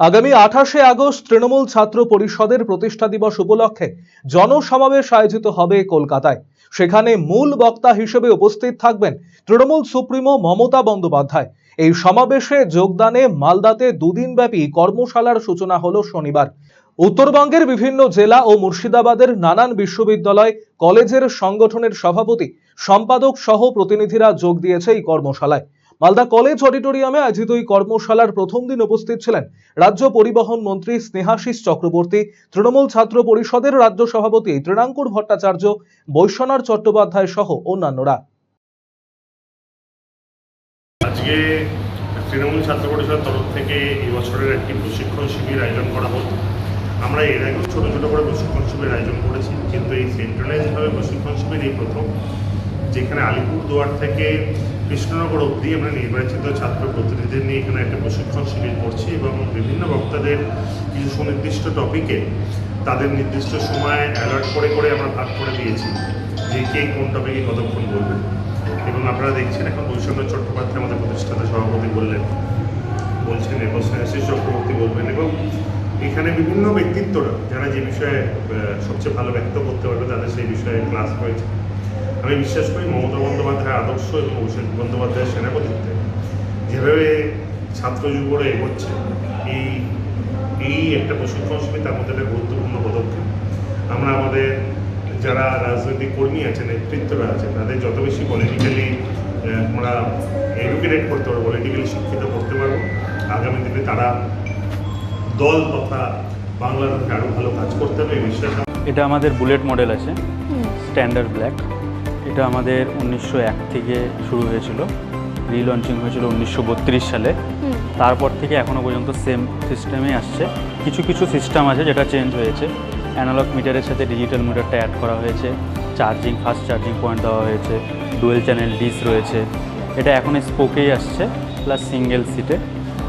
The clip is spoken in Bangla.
আগামী আঠাশে আগস্ট তৃণমূল ছাত্র পরিষদের প্রতিষ্ঠা দিবস উপলক্ষে জনসমাবেশ আয়োজিত হবে কলকাতায়। সেখানে মূল বক্তা হিসেবে উপস্থিত থাকবেন তৃণমূল সুপ্রিমো মমতা বন্দ্যোপাধ্যায়। এই সমাবেশে যোগদানে মালদাতে দুদিনব্যাপী কর্মশালার সূচনা হলো শনিবার। উত্তরবঙ্গের বিভিন্ন জেলা ও মুর্শিদাবাদের নানান বিশ্ববিদ্যালয়, কলেজের সংগঠনের সভাপতি, সম্পাদক সহ প্রতিনিধিরা যোগ দিয়েছে এই কর্মশালায়। মালদা কলেজ অডিটোরিয়ামে আয়োজিত এই কর্মশালার প্রথম দিন উপস্থিত ছিলেন রাজ্য পরিবহন মন্ত্রী স্নেহাশিস চক্রবর্তী, তৃণমূল ছাত্র পরিষদের রাজ্য সভাপতি তৃণাঙ্কুর ভট্টাচার্য, বৈশ্বনাথ চট্টোপাধ্যায় সহ অন্যান্যরা। আজকে তৃণমূল ছাত্র পরিষদের তরফ থেকে এই বছরের একটি প্রশিক্ষণ শিবির আয়োজন করা হতো আমরা এর আগেও ছোটো ছোটো করে প্রশিক্ষণ শিবির আয়োজন করেছি, কিন্তু এই সেন্ট্রালাইজডভাবে প্রশিক্ষণ শিবির এই প্রথম, যেখানে আলিপুরদুয়ার থেকে কৃষ্ণনগর অবধি আমরা নির্বাচিত ছাত্র প্রতিনিধিদের নিয়ে এখানে একটা প্রশিক্ষণ শিবির করছি এবং বিভিন্ন বক্তাদের কিছু সুনির্দিষ্ট টপিকে তাদের নির্দিষ্ট সময় অ্যালার্ট করে করে আমরা ভাগ করে দিয়েছি যে কে কোন টপিকে কতক্ষণ বলবেন এবং আপনারা দেখছেন এখন বৈষম্য চট্টোপাধ্যায় আমাদের প্রতিষ্ঠাতা সভাপতি বললেন, বলছেন এরপর স্নেহাশিস চক্রবর্তী বলবেন এবং এখানে বিভিন্ন ব্যক্তিত্বরা, যারা যে বিষয়ে সবচেয়ে ভালো ব্যক্ত করতে পারবে তাদের সেই বিষয়ে ক্লাস হয়েছে আমি বিশ্বাস করি মমতা বন্দ্যোপাধ্যায়ের আদর্শ এবং অভিষেক বন্দ্যোপাধ্যায়ের সেনাপতিত্বে যেভাবে ছাত্র যুবরা এগোচ্ছে এই এই একটা প্রশিক্ষণ শিবির তার মধ্যে একটা গুরুত্বপূর্ণ পদক্ষেপ। আমরা আমাদের যারা রাজনৈতিক কর্মী আছে নেতৃত্বরা আছে তাদের যত বেশি পলিটিক্যালি আমরা এডুকেটেড করতে পারব পলিটিক্যালি শিক্ষিত করতে পারব আগামী দিনে তারা দল তথা বাংলার আরও ভালো কাজ করতে হবে এই বিশ্বাস এটা আমাদের বুলেট মডেল আছে স্ট্যান্ডার্ড ব্ল্যাক এটা আমাদের উনিশশো এক থেকে শুরু হয়েছিল। রিলঞ্চিং হয়েছিল উনিশশো বত্রিশ সালে। তারপর থেকে এখনও পর্যন্ত সেম সিস্টেমে আসছে। কিছু কিছু সিস্টেম আছে যেটা চেঞ্জ হয়েছে। অ্যানালগ মিটারের সাথে ডিজিটাল মিটারটা অ্যাড করা হয়েছে। চার্জিং ফাস্ট চার্জিং পয়েন্ট দেওয়া হয়েছে। ডুয়েল চ্যানেল ডিস রয়েছে। এটা এখন স্পোকেই আসছে প্লাস সিঙ্গেল সিটে